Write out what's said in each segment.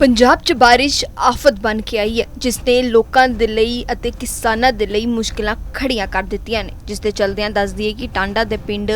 ਪੰਜਾਬ 'ਚ ਬਾਰਿਸ਼ ਆਫਤ ਬਣ ਕੇ ਆਈ ਹੈ ਜਿਸ ਨੇ ਲੋਕਾਂ ਦੇ ਲਈ ਅਤੇ ਕਿਸਾਨਾਂ ਦੇ ਲਈ ਮੁਸ਼ਕਲਾਂ ਖੜੀਆਂ ਕਰ ਦਿੱਤੀਆਂ ਨੇ। ਜਿਸ ਦੇ ਚਲਦਿਆਂ ਦੱਸ ਦਈਏ ਕਿ ਟਾਂਡਾ ਦੇ ਪਿੰਡ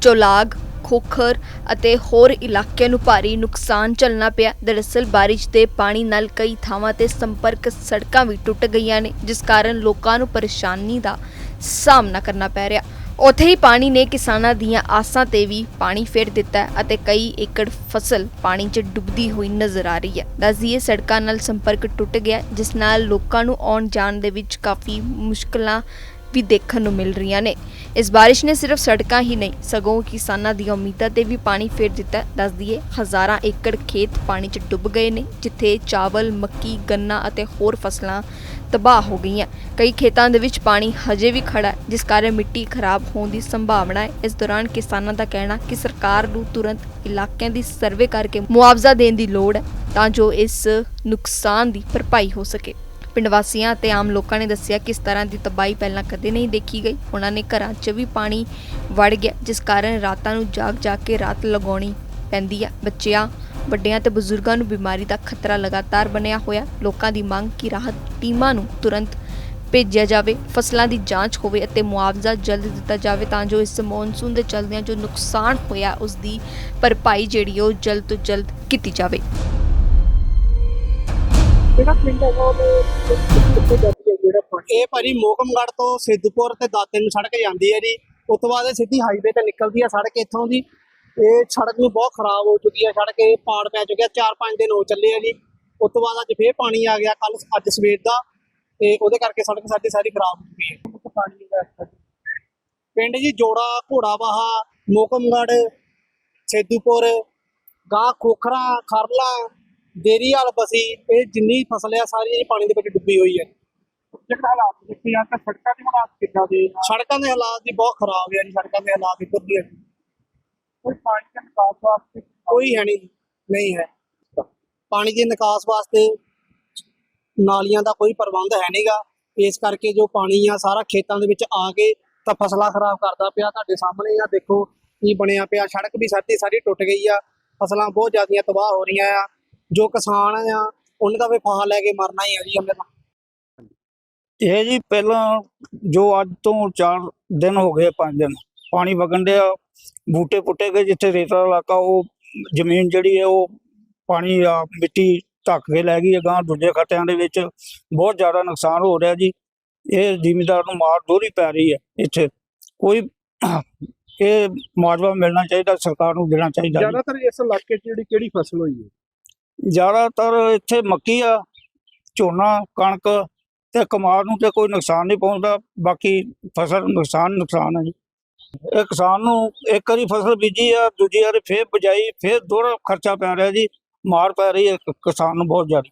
ਚੋਲਾਗ, ਖੋਖਰ ਅਤੇ ਹੋਰ ਇਲਾਕਿਆਂ ਨੂੰ ਭਾਰੀ ਨੁਕਸਾਨ ਝੱਲਣਾ ਪਿਆ। ਦਰਅਸਲ ਬਾਰਿਸ਼ ਦੇ ਪਾਣੀ ਨਾਲ ਕਈ ਥਾਵਾਂ ਤੇ ਸੰਪਰਕ ਸੜਕਾਂ ਵੀ ਟੁੱਟ ਗਈਆਂ ਨੇ, ਜਿਸ ਕਾਰਨ ਲੋਕਾਂ ਨੂੰ ਪਰੇਸ਼ਾਨੀ ਦਾ ਸਾਹਮਣਾ ਕਰਨਾ ਪੈ ਰਿਹਾ। ਉੱਥੇ ਹੀ ਪਾਣੀ ਨੇ ਕਿਸਾਨਾਂ ਦੀਆਂ ਆਸਾਂ ਤੇ ਵੀ ਪਾਣੀ ਫੇਰ ਦਿੱਤਾ ਅਤੇ ਕਈ ਏਕੜ ਫਸਲ ਪਾਣੀ 'ਚ ਡੁੱਬਦੀ ਹੋਈ ਨਜ਼ਰ ਆ ਰਹੀ ਹੈ। ਦੱਸਦੀਏ, ਸੜਕਾਂ ਨਾਲ ਸੰਪਰਕ ਟੁੱਟ ਗਿਆ, ਜਿਸ ਨਾਲ ਲੋਕਾਂ ਨੂੰ ਆਉਣ ਜਾਣ ਦੇ ਵਿੱਚ ਕਾਫੀ ਮੁਸ਼ਕਲਾਂ ਵੀ ਦੇਖਣ ਨੂੰ ਮਿਲ ਰਹੀਆਂ ਨੇ। ਇਸ ਬਾਰਿਸ਼ ਨੇ ਸਿਰਫ ਸੜਕਾਂ ਹੀ ਨਹੀਂ, ਸਗੋਂ ਕਿਸਾਨਾਂ ਦੀਆਂ ਉਮੀਦਾਂ ਤੇ ਵੀ ਪਾਣੀ ਫੇਰ ਦਿੱਤਾ। ਹੈ। ਦੱਸ ਦਈਏ, ਹਜ਼ਾਰਾਂ ਏਕੜ ਖੇਤ ਪਾਣੀ 'ਚ ਡੁੱਬ ਗਏ ਨੇ, ਜਿੱਥੇ ਚਾਵਲ, ਮੱਕੀ, ਗੰਨਾ ਅਤੇ ਹੋਰ ਫਸਲਾਂ ਤਬਾਹ ਹੋ ਗਈਆਂ। ਕਈ ਖੇਤਾਂ ਦੇ ਵਿੱਚ ਪਾਣੀ ਹਜੇ ਵੀ ਖੜਾ ਹੈ, ਜਿਸ ਕਾਰਨ ਮਿੱਟੀ ਖਰਾਬ ਹੋਣ ਦੀ ਸੰਭਾਵਨਾ ਹੈ। ਇਸ ਦੌਰਾਨ ਕਿਸਾਨਾਂ ਦਾ ਕਹਿਣਾ ਕਿ ਸਰਕਾਰ ਨੂੰ ਤੁਰੰਤ ਇਲਾਕਿਆਂ ਦੀ ਸਰਵੇ ਕਰਕੇ ਮੁਆਵਜ਼ਾ ਦੇਣ ਦੀ ਲੋੜ ਹੈ, ਤਾਂ ਜੋ ਇਸ ਨੁਕਸਾਨ ਦੀ ਭਰਪਾਈ ਹੋ ਸਕੇ। ਪਿੰਡ ਵਾਸੀਆਂ ਅਤੇ ਆਮ ਲੋਕਾਂ ਨੇ ਦੱਸਿਆ ਕਿ ਇਸ ਤਰ੍ਹਾਂ ਦੀ ਤਬਾਹੀ ਪਹਿਲਾਂ ਕਦੇ ਨਹੀਂ ਦੇਖੀ ਗਈ। ਉਹਨਾਂ ਨੇ ਘਰਾਂ 'ਚ ਵੀ ਪਾਣੀ ਵੜ ਗਿਆ, ਜਿਸ ਕਾਰਨ ਰਾਤਾਂ ਨੂੰ ਜਾਗ ਜਾਗ ਕੇ ਰਾਤ ਲਗਾਉਣੀ ਪੈਂਦੀ ਹੈ ਬੱਚਿਆਂ, ਵੱਡਿਆਂ ਤੇ ਬਜ਼ੁਰਗਾਂ ਨੂੰ ਬਿਮਾਰੀ ਦਾ ਖਤਰਾ ਲਗਾਤਾਰ ਬਣਿਆ ਹੋਇਆ। ਲੋਕਾਂ ਦੀ ਮੰਗ ਕਿ ਰਾਹਤ ਟੀਮਾਂ ਨੂੰ ਤੁਰੰਤ ਭੇਜਿਆ ਜਾਵੇ, ਫਸਲਾਂ ਦੀ ਜਾਂਚ ਹੋਵੇ ਅਤੇ ਮੁਆਵਜ਼ਾ ਜਲਦ ਦਿੱਤਾ ਜਾਵੇ ਤਾਂ ਜੋ ਇਸ ਮੌਨਸੂਨ ਦੇ ਚਲਦਿਆਂ ਜੋ ਨੁਕਸਾਨ ਹੋਇਆ, ਉਸ ਦੀ ਭਰਪਾਈ ਜਿਹੜੀ ਉਹ ਜਲਦ ਤੋਂ ਜਲਦ ਕੀਤੀ ਜਾਵੇ। ਕਿਹੜਾ ਪਿੰਡ ਹੈਗਾ ਉਹਦੇ ਕਿੱਥੇ ਜਾਂਦੀ ਹੈ ਜਿਹੜਾ ਪਾਣੀ ਇਹ ਭਾਜੀ ਮੋਕਮਗੜ ਤੋਂ ਸਿੱਧੂਪੁਰ ਤੇ ਦਾਤੇ ਨੂੰ ਸੜਕ ਜਾਂਦੀ ਹੈ ਜੀ। ਉਸ ਤੋਂ ਬਾਅਦ ਇਹ ਸਿੱਧੀ ਹਾਈਵੇ ਤੇ ਨਿਕਲਦੀ ਹੈ ਸੜਕ ਇੱਥੋਂ ਦੀ। ਇਹ ਸੜਕ ਨੂੰ ਬਹੁਤ ਖਰਾਬ ਹੋ ਚੁੱਕੀ ਹੈ ਸੜਕ ਇਹ ਪਾੜ ਪੈ ਚੁੱਕਿਆ 4-5 ਦਿਨ ਹੋ ਚੱਲੇ ਆ ਜੀ। ਉਸ ਤੋਂ ਬਾਅਦ ਅੱਜ ਫੇਰ ਪਾਣੀ ਆ ਗਿਆ ਕੱਲ ਅੱਜ ਸਵੇਰ ਦਾ। ਤੇ ਉਹਦੇ ਕਰਕੇ ਸੜਕ ਸਾਡੀ ਸਾਰੀ ਖਰਾਬ ਹੋ ਚੁੱਕੀ ਹੈ। ਪਾਣੀ ਦਾ ਇੱਥੇ ਪਿੰਡ ਜੀ ਜੋੜਾ ਘੋੜਾਵਾਹਾ ਮੋਕਮਗੜ ਸਿੱਧੂਪੁਰ ਗਾਂ ਖੋਖਰਾ ਖਰਲਾ ਦੇਰੀਵਾਲ ਬਸੀ ਇਹ ਜਿੰਨੀ ਫਸਲ ਆ ਸਾਰੀ ਇਹ ਪਾਣੀ ਦੇ ਵਿੱਚ ਡੁੱਬੀ ਹੋਈ ਹੈ ਜਿਹੜਾ ਹਾਲਾਤ ਦੇਖੇ ਤਾਂ ਸੜਕਾਂ ਦੇ ਹਾਲਾਤ ਕਿੱਦਾਂ ਦੇ ਆ? ਸੜਕਾਂ ਦੇ ਹਾਲਾਤ ਦੀ ਬਹੁਤ ਖਰਾਬ ਹੈ ਜੀ ਸੜਕਾਂ ਦੇ ਹਾਲਾਤ ਇੱਧਰ ਦੀ ਕੋਈ ਪਾਣੀ ਦਾ ਨਿਕਾਸ ਵਾਸਤੇ? ਕੋਈ ਹੈ ਨਹੀਂ ਨਹੀਂ ਹੈ। ਪਾਣੀ ਦੇ ਨਿਕਾਸ ਵਾਸਤੇ ਨਾਲੀਆਂ ਦਾ ਕੋਈ ਪ੍ਰਬੰਧ ਹੈ ਨਹੀਂਗਾ ਇਸ ਕਰਕੇ ਜੋ ਪਾਣੀ ਆ ਸਾਰਾ ਖੇਤਾਂ ਦੇ ਵਿੱਚ ਆ ਕੇ ਤਾਂ ਫਸਲਾਂ ਖਰਾਬ ਕਰਦਾ ਪਿਆ ਤੁਹਾਡੇ ਸਾਹਮਣੇ ਆ। ਦੇਖੋ ਕੀ ਬਣਿਆ ਪਿਆ ਸੜਕ ਵੀ ਸਾਡੀ ਸਾਰੀ ਟੁੱਟ ਗਈ ਆ। ਫਸਲਾਂ ਬਹੁਤ ਜ਼ਿਆਦੀਆਂ ਤਬਾਹ ਹੋ ਰਹੀਆਂ ਆ। ਜੋ ਕਿਸਾਨ ਆ ਉਹਨੇ ਤਾਂ ਵੀ ਫਾਹਾ ਲੈ ਕੇ ਮਰਨਾ ਹੀ ਆ ਜੀ ਅੰਦਰ ਇਹ ਜੀ ਪਹਿਲਾਂ ਜੋ ਅੱਜ ਤੋਂ 4 ਦਿਨ ਹੋ ਗਏ 5 ਦਿਨ ਪਾਣੀ ਵਗਣ ਡਿਆ ਬੂਟੇ ਪੁੱਟੇ ਗਏ ਜਿੱਥੇ ਰੇਤਲਾ ਇਲਾਕਾ ਉਹ ਜ਼ਮੀਨ ਜਿਹੜੀ ਹੈ ਉਹ ਪਾਣੀ ਆ ਮਿੱਟੀ ਢੱਕ ਕੇ ਲੈ ਗਈ ਹੈ ਗਾਂ ਦੂਜੇ ਖੱਤਿਆਂ ਦੇ ਵਿੱਚ ਬਹੁਤ ਜ਼ਿਆਦਾ ਨੁਕਸਾਨ ਹੋ ਰਿਹਾ ਜੀ। ਇਹ ਜ਼ਿਮੀਂਦਾਰ ਨੂੰ ਮਾਰ ਦੋਹਰੀ ਪੈ ਰਹੀ ਹੈ ਇੱਥੇ। ਕੋਈ ਇਹ ਮੁਆਵਜ਼ਾ ਮਿਲਣਾ ਚਾਹੀਦਾ ਸਰਕਾਰ ਨੂੰ ਦੇਣਾ ਚਾਹੀਦਾ। ਜ਼ਿਆਦਾਤਰ ਇਸ ਇਲਾਕੇ 'ਚ ਜਿਹੜੀ ਕਿਹੜੀ ਫਸਲ ਹੋਈ ਹੈ? ਜ਼ਿਆਦਾਤਰ ਇੱਥੇ ਮੱਕੀ ਆ ਝੋਨਾ ਕਣਕ ਤੇ ਕਮਾਰ ਨੂੰ ਤੇ ਕੋਈ ਨੁਕਸਾਨ ਨਹੀਂ ਪਹੁੰਚਦਾ ਬਾਕੀ ਫਸਲ ਨੂੰ ਨੁਕਸਾਨ ਨੁਕਸਾਨ ਹੈ ਜੀ। ਇਹ ਕਿਸਾਨ ਨੂੰ ਇੱਕ ਵਾਰੀ ਫਸਲ ਬੀਜੀ ਆ ਦੂਜੀ ਵਾਰੀ ਫੇਰ ਬਜਾਈ ਫੇਰ ਦੋਹਰਾ ਖਰਚਾ ਪੈ ਰਿਹਾ ਜੀ ਮਾਰ ਪੈ ਰਹੀ ਹੈ ਕਿਸਾਨ ਨੂੰ ਬਹੁਤ ਜ਼ਿਆਦਾ।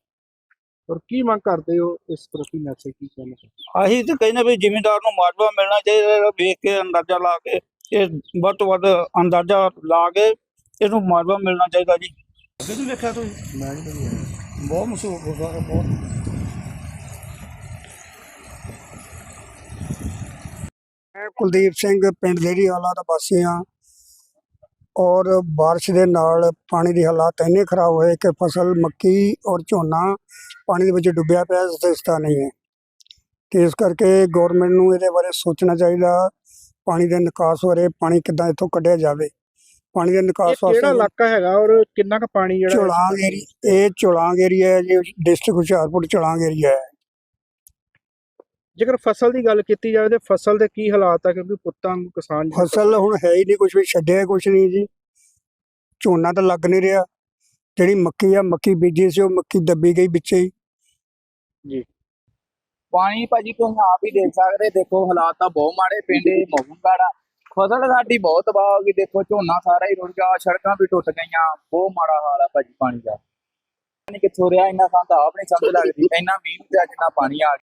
ਔਰ ਕੀ ਮੰਗ ਕਰਦੇ ਹੋ ਇਸ ਪ੍ਰਤੀ ਮੈਸੇਜ ਕੀ ਕਹਿਣਾ ਅਸੀਂ ਤੇ ਕਹਿੰਦੇ ਵੀ ਜ਼ਿਮੀਂਦਾਰ ਨੂੰ ਮੁਆਵਜ਼ਾ ਮਿਲਣਾ ਚਾਹੀਦਾ ਵੇਖ ਕੇ ਅੰਦਾਜ਼ਾ ਲਾ ਕੇ ਇਹ ਵੱਧ ਤੋਂ ਵੱਧ ਅੰਦਾਜ਼ਾ ਲਾ ਕੇ ਇਹਨੂੰ ਮੁਆਵਜ਼ਾ ਮਿਲਣਾ ਚਾਹੀਦਾ ਜੀ। ਅੱਗੇ ਵੀ ਵੇਖਿਆ ਤੁਸੀਂ ਮੈਂ ਨਹੀਂ ਬਹੁਤ ਮਸ਼ਹੂਰ ਗੁਰਦੁਆਰਾ ਬਹੁਤ ਮੈਂ ਕੁਲਦੀਪ ਸਿੰਘ ਪਿੰਡ ਦੇਰੀ ਵਾਲਾ ਦਾ ਵਾਸੀ ਹਾਂ ਔਰ بارش ਦੇ ਨਾਲ ਪਾਣੀ ਦੀ ਹਾਲਾਤ ਇੰਨੇ ਖਰਾਬ ਹੋਏ ਕਿ ਫਸਲ ਮੱਕੀ ਔਰ ਝੋਨਾ ਪਾਣੀ ਦੇ ਵਿੱਚ ਡੁੱਬਿਆ ਪਿਆ ਸਸਤਾ ਨਹੀਂ ਹੈ ਤੇ ਇਸ ਕਰਕੇ ਗਵਰਨਮੈਂਟ ਨੂੰ ਇਹਦੇ ਬਾਰੇ ਸੋਚਣਾ ਚਾਹੀਦਾ ਪਾਣੀ ਦੇ ਨਿਕਾਸ ਬਾਰੇ ਪਾਣੀ ਕਿੱਦਾਂ ਇੱਥੋਂ ਕੱਢਿਆ ਜਾਵੇ ਪਾਣੀ ਦੇ ਇਹ ਨਿਕਾਸ ਕਿਹੜਾ ਵਾਸਤੇ ਇਲਾਕਾ ਹੈਗਾ ਔਰ ਕਿੰਨਾ ਕੁ ਪਾਣੀ ਜਿਹੜਾ ਚੁਲਾਂਗ ਏਰੀ ਇਹ ਚੁਲਾਂਗ ਏਰੀਆ ਹੈ ਜੀ ਡਿਸਟ੍ਰਿਕਟ ਹੁਸ਼ਿਆਰਪੁਰ ਚੁਲਾਂਗ ਏਰੀਆ ਹੈ। ਜੇਕਰ ਫਸਲ ਦੀ ਗੱਲ ਕੀਤੀ ਜਾਵੇ ਤੇ ਫਸਲ ਦੇ ਕੀ ਹਾਲਾਤ ਆ? ਕਿਉਂਕਿ ਪੁੱਤਾਂ ਨੂੰ ਕਿਸਾਨ ਫਸਲ ਹੁਣ ਹੈ ਹੀ ਨਹੀਂ ਕੁਝ ਵੀ ਛੱਡਿਆ ਕੁਝ ਨਹੀਂ ਜੀ। ਝੋਨਾ ਤਾਂ ਲੱਗ ਨਹੀਂ ਰਿਹਾ। ਜਿਹੜੀ ਮੱਕੀ ਆ ਮੱਕੀ ਬੀਜੀ ਸੀ ਉਹ ਮੱਕੀ ਦੱਬੀ ਗਈ ਵਿੱਚੇ ਹੀ। ਪਾਣੀ ਭਾਜੀ ਤੁਸੀਂ ਆਪ ਹੀ ਦੇਖ ਸਕਦੇ ਦੇਖੋ ਹਾਲਾਤ ਤਾਂ ਬਹੁਤ ਮਾੜੇ ਪਿੰਡ ਮੋਹਨਗੜ ਆ। ਫਸਲ ਸਾਡੀ ਬਹੁਤ ਤਬਾਹ ਹੋ ਗਈ ਦੇਖੋ ਝੋਨਾ ਸਾਰਾ ਹੀ ਰੁੜ ਗਿਆ, ਸੜਕਾਂ ਵੀ ਟੁੱਟ ਗਈਆਂ, ਬਹੁਤ ਮਾੜਾ ਹਾਲ ਆ ਭਾਜੀ ਪਾਣੀ ਦਾ। ਪਾਣੀ ਕਿੱਥੋਂ ਰਿਹਾ, ਇੰਨਾ ਤਾਂ ਆਪ ਨਹੀਂ ਸਮਝ ਲੱਗਦੀ, ਇੰਨਾ ਮੀਂਹ ਤੇ ਅੱਜ ਨਾ ਪਾਣੀ ਆ ਗਿਆ